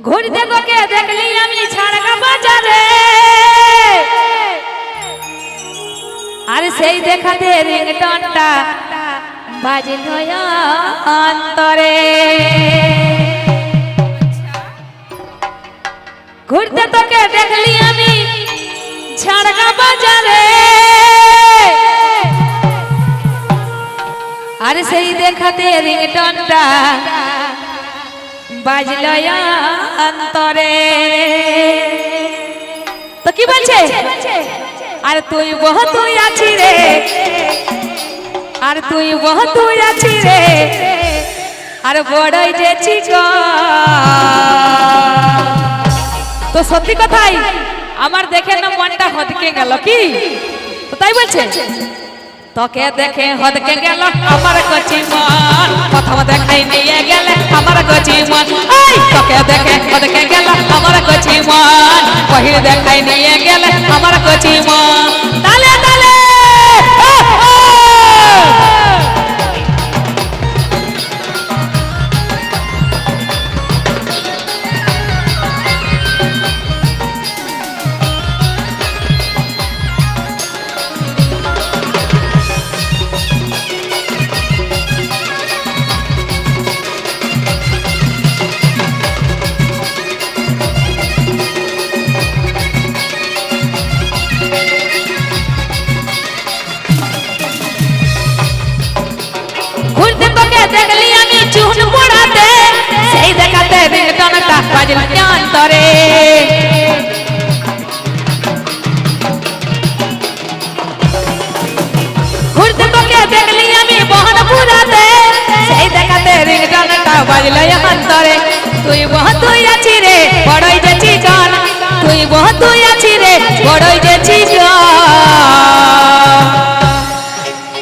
ঘুরতে তোকে দেখলি আমি ছাড়গা বাজারে। আর সেই দেখাতে রিংটনটা বাজিল অন্তরে। ঘুরতে তোকে দেখলি আমি ছাড়গা বাজারে। আর সেই দেখাতে রিংটনটা বাজল অন্তরে। তো কি বলছে? আর তুই বহ তুই আছি রে। আর তুই বহ তুই আছি রে। আর বড়ই যে তো সত্যি কথাই আমার দেখে না মনটা হদকে গেল কি? তো তাই বলছে তোকে দেখে হদকে গেল আমার কচি মন। প্রথম দেখাই নিয়ে গেলে আমার কচি তালে দেখলি আমি চুন পড়াতে সেই দেখাতে রিংটনটা বাজল অন্তরে ঘুরতে তোকে দেখলি আমি বহন পুরাতে সেই দেখাতে রিংটনটা বাজল অন্তরে তুই বহ তুই আছি রে বড়ই যে চিকন তুই বহ তুই আছি রে বড়ই যে চিকন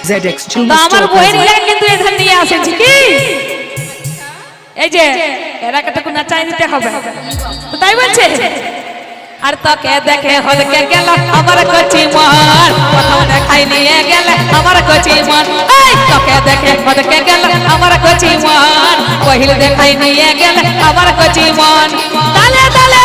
ZX তো Junior আমার বইয়ের কিন্তু এখানে নিয়ে কি? এই যে, এরা কতটুকু নাচাই দিতে হবে। তো তাই বলছে। আর তোকে দেখে হলকে গেল আমার কচি মন। প্রথম দেখাই নিয়ে গেলে আমার কচি মন। তোকে দেখে হলকে গেল আমার কচি মন। পহিল দেখাই নিয়ে গেলে আমার কচি মন। তালে তালে!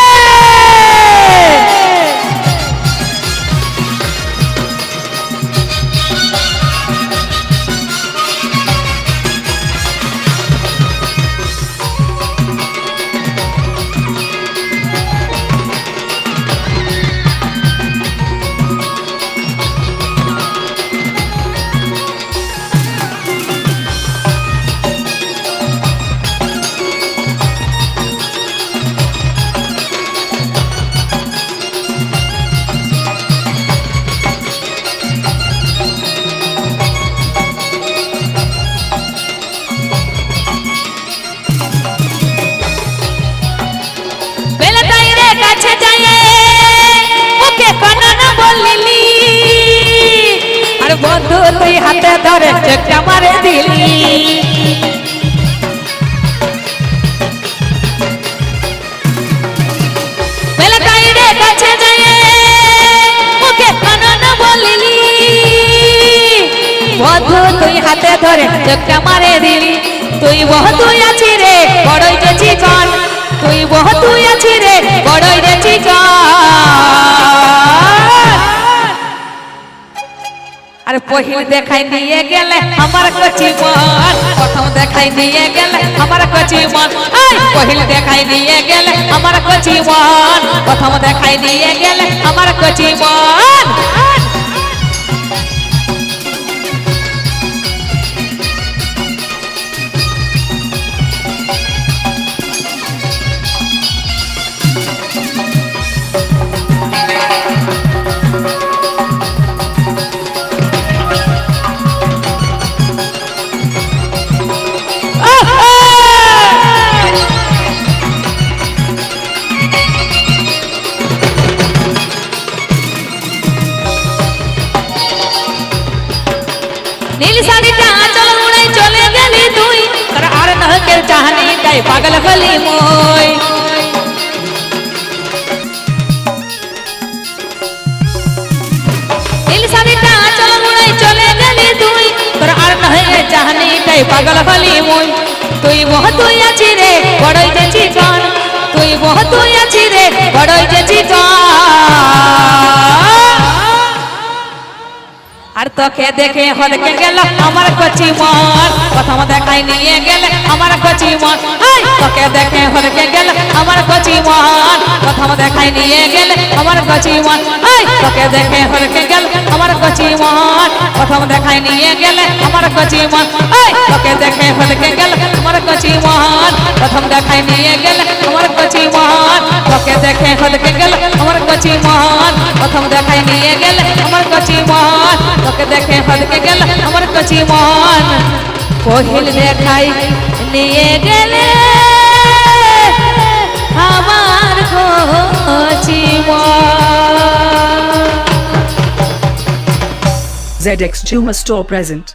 তুই হাতে ধরে চেকটা মারে দিলি। তুই বহ, তুই আছি রে, বড়ই তুই বহ, তুই আছি রে, বড়ই পহিল দেখাই নিয়ে গেলে আমার কচি মন। প্রথম দেখাই নিয়ে গেলে আমার কচি মন। পহিল দেখাই নিয়ে গেলে আমার কচি মন। প্রথম দেখাই নিয়ে গেলে আমার কচি মন। নীল শাড়িটা আঁচল উড়াই চলে গেলি তুই। তোর আর নহকের চাহনি তাই পাগল হলি মই। নীল শাড়িটা আঁচল উড়াই চলে গেলি তুই। তোর আর নহকের চাহনি তাই পাগল হলি মই। তুই বহ তুই আছি রে, বড়ই যে চিকন তোকে দেখে হদকে গেল আমার কচি মন প্রথম দেখাই নিয়ে গেলে আমার কচি মন এই, তোকে দেখে হদকে গেল আমার কচি মন প্রথম দেখাই নিয়ে গেলে আমার কচি মন এই, তোকে দেখে হদকে গেল আমার কচি মন প্রথম দেখাই নিয়ে গেলে আমার কচি মন এই, তোকে দেখে হদকে গেল আমার কচি মন প্রথম দেখাই নিয়ে গেলে আমার কচি মন তোকে দেখে হদকে গেল আমার কচি মন প্রথম দেখাই নিয়ে গেলে আমার কচি মন তোকে দেখে হদকে গেল আমার কচি মন পহিল দেখাই নিয়ে গেলে আমার কচি মন ZX Tumor Store present.